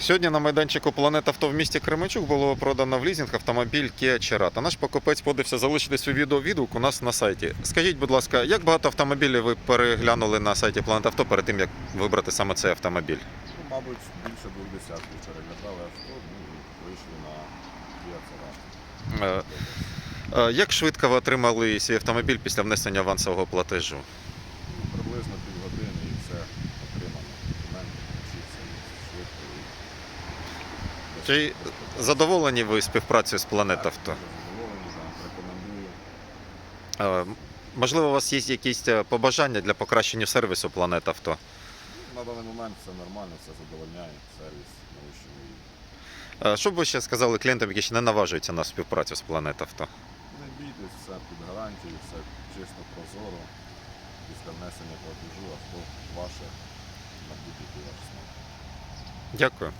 Сьогодні на майданчику Планета Авто в місті Кременчук було продано в лізинг автомобіль Kia Cerato. Наш покупець подивився залишити свій відеовідгук у нас на сайті. Скажіть, будь ласка, як багато автомобілів ви переглянули на сайті Планета Авто перед тим, як вибрати саме цей автомобіль? Ну, мабуть, більше двох десятків переглядали авто, ну вийшли на Kia Cerato. Е, е, Як швидко ви отримали свій автомобіль після внесення авансового платежу? Чи задоволені ви співпрацею з Планет Так, Авто? Е, Можливо, у вас є якісь е, побажання для покращення сервісу Планет Авто? На даний момент все нормально, все задовольняє, сервіс на вищому. Е, Що б ви ще сказали клієнтам, які ще не наважуються на співпрацю з Планет Авто? Не бійтесь, все під гарантією, все чисто прозоро. Після внесення платежу авто ваше на будь-який ваш. Дякую.